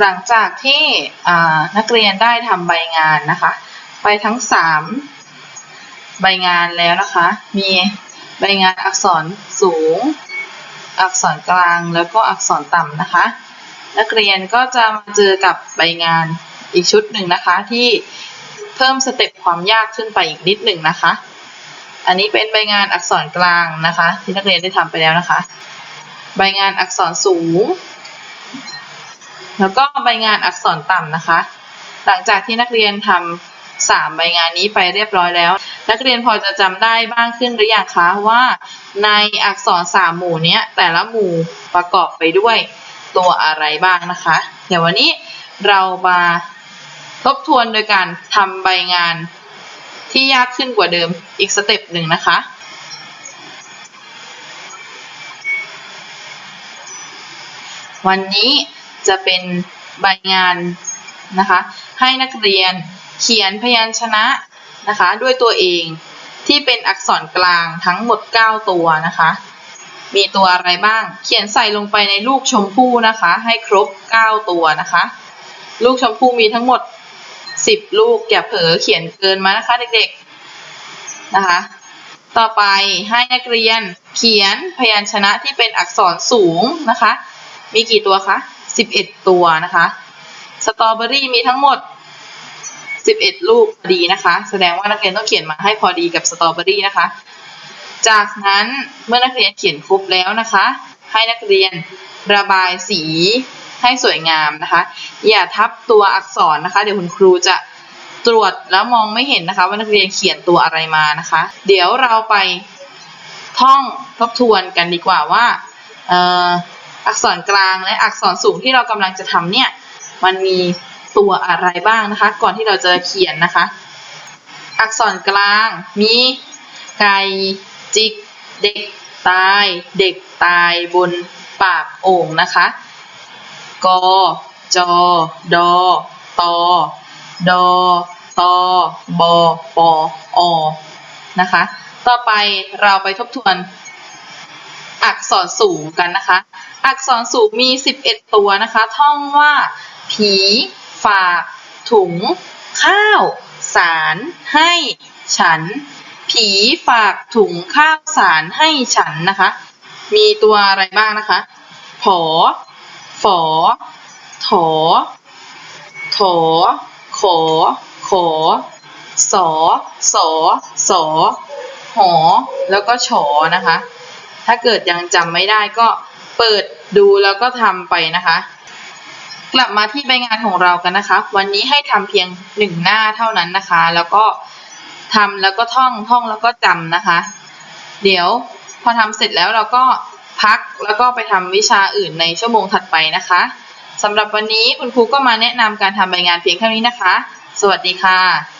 หลังจากที่นักเรียนได้ทำใบงานนะคะ ไปทั้งสามใบงานแล้วนะคะ มีใบงานอักษรสูง อักษรกลางแล้วก็อักษรต่ำนะคะ นักเรียนก็จะมาเจอกับใบงานอีกชุดหนึ่งนะคะที่เพิ่มสเต็ปความยากขึ้นไปอีกนิดหนึ่งนะคะ อันนี้เป็นใบงานอักษรกลางนะคะ ที่นักเรียนได้ทำไปแล้วนะคะ ใบงานอักษรสูง แล้วก็ใบงานอักษรต่ำนะคะ หลังจากที่นักเรียนทำสามใบงานนี้ไปเรียบร้อยแล้ว นักเรียนพอจะจำได้บ้างขึ้นหรือยังคะว่า ในอักษรสามหมู่นี้แต่ละหมู่ประกอบไปด้วยตัวอะไรบ้างนะคะ เดี๋ยววันนี้เรามาทบทวนโดยการทำใบงานที่ยากขึ้นกว่าเดิมอีกสเต็ปหนึ่งนะคะวันนี้ จะเป็นใบงานนะคะ ให้นักเรียนเขียนพยัญชนะนะคะ ด้วยตัวเองที่เป็นอักษรกลางทั้งหมด 9 ตัวนะคะ มีตัวอะไรบ้าง เขียนใส่ลงไปในลูกชมพู่นะคะ ให้ครบ 9 ตัวนะคะ ลูกชมพู่มีทั้งหมด 10 ลูกอย่าเผลอเขียนเกินมานะคะเด็กๆนะคะ ต่อไปให้นักเรียนเขียนพยัญชนะที่เป็นอักษรสูงนะคะ มีกี่ตัวคะ 11 ตัวนะคะสตรอเบอรี่มีทั้งหมด 11 ลูกพอดีนะคะ แสดงว่านักเรียนต้องเขียนมาให้พอดีกับสตรอเบอรี่นะคะ จากนั้นเมื่อนักเรียนเขียนครบแล้วนะคะ ให้นักเรียนระบายสีให้สวยงามนะคะ อย่าทับตัวอักษรนะคะ เดี๋ยวคุณครูจะตรวจแล้วมองไม่เห็นนะคะ ว่านักเรียนเขียนตัวอะไรมานะคะ เดี๋ยวเราไปท่องทบทวนกันดีกว่าว่า อักษรกลางและอักษรสูงที่เรากำลังจะทำเนี่ย มันมีตัวอะไรบ้างนะคะ ก่อนที่เราจะเขียนนะคะ อักษรกลางมีไก่จิก เด็กตาย เด็กตายบนปากโอ่งนะคะ กอ จอดตอดตอ บอ ปออนะคะ ต่อไปเราไปทบทวน อักษรสูงกันนะคะ อักษรสูงมี 11 ตัวนะคะ ท่องว่า ผี ฝาก ถุง ข้าว สาร ให้ ฉัน ผีฝากถุงข้าวสารให้ฉันนะคะ มีตัวอะไรบ้างนะคะ ผอ ฝอ ถอ ถอ ขอ ขอ สอ สอ สอ หอ แล้วก็ฉอนะคะ ถ้าเกิดยังจำไม่ได้ก็เปิดดูแล้วก็ทำไปนะคะ กลับมาที่ใบงานของเรากันนะคะ วันนี้ให้ทำเพียงหนึ่งหน้าเท่านั้นนะคะ แล้วก็ทำแล้วก็ท่องท่องแล้วก็จำนะคะ เดี๋ยวพอทำเสร็จแล้วเราก็พักแล้วก็ไปทำวิชาอื่นในชั่วโมงถัดไปนะคะสำหรับวันนี้คุณครูก็มาแนะนำการทำใบงานเพียงเท่านี้นะคะ สวัสดีค่ะ